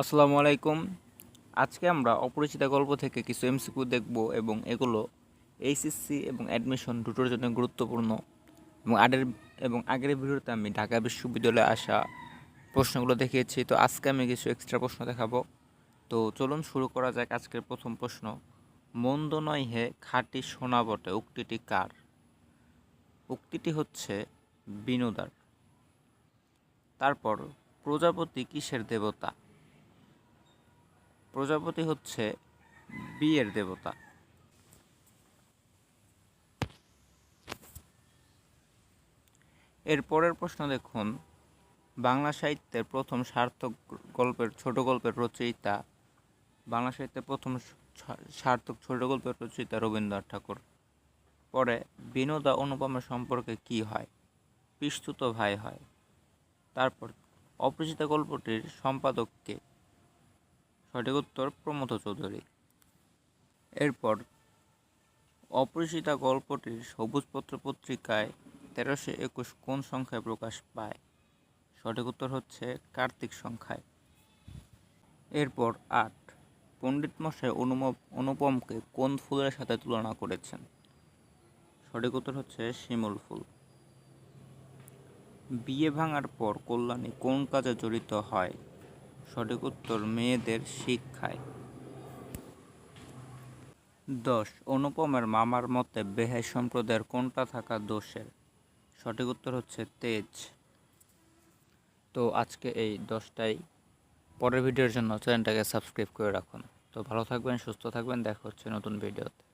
আসসালামু আলাইকুম। আজকে আমরা অপরিচিত গল্প থেকে কিছু এমসিকিউ দেখব এবং এগুলো এইচএসসি এবং অ্যাডমিশন দুটোর জন্য গুরুত্বপূর্ণ এবং আগের এবং আগের ভিডিওতে আমি ঢাকা বিশ্ববিদ্যালয়ে আসা প্রশ্নগুলো দেখিয়েছি। তো আজকে আমি কিছু এক্সট্রা প্রশ্ন দেখাবো। তো চলুন শুরু করা যাক আজকের প্রথম প্রশ্ন। মন্দ নয় হে, খাঁটি সোনা বটে, উক্তিটি কার? উক্তিটি হচ্ছে বিনোদার। তারপর প্রজাপতি কিসের দেবতা? প্রজাপতি হচ্ছে বিয়ের দেবতা। এর পরের প্রশ্ন দেখুন। বাংলা সাহিত্যের প্রথম সার্থক গল্পের ছোট গল্পের রচয়িতা, বাংলা সাহিত্যের প্রথম সার্থক ছোট গল্পের রচয়িতা রবীন্দ্রনাথ ঠাকুর। পরে বিনোদা অনুপমের সম্পর্কে কি হয়? পিস্তুত ভাই হয়। তারপর অপরিচিত গল্পটির সম্পাদককে সঠিক উত্তর প্রমথ চৌধুরী। এরপর অপরিচিতা গল্পটির সবুজপত্র পত্রিকায় তেরোশো একুশ কোন সংখ্যায় প্রকাশ পায়? সঠিক উত্তর হচ্ছে কার্তিক সংখ্যায়। এরপর আট, পণ্ডিত মশাই অনুম অনুপমকে কোন ফুলের সাথে তুলনা করেছেন? সঠিক উত্তর হচ্ছে শিমুল ফুল। বিয়ে ভাঙার পর কল্যাণী কোন কাজে জড়িত হয়? সঠিক উত্তর মেয়েদের শিক্ষায়। দশ, অনুপমের মামার মতে বেহাই সম্প্রদায়ের কোনটা থাকা দোষের? সঠিক উত্তর হচ্ছে তেজ। তো আজকে এই দশটাই। পরের ভিডিওর জন্য চ্যানেলটাকে সাবস্ক্রাইব করে রাখুন। তো ভালো থাকবেন, সুস্থ থাকবেন, দেখা হচ্ছে নতুন ভিডিওতে।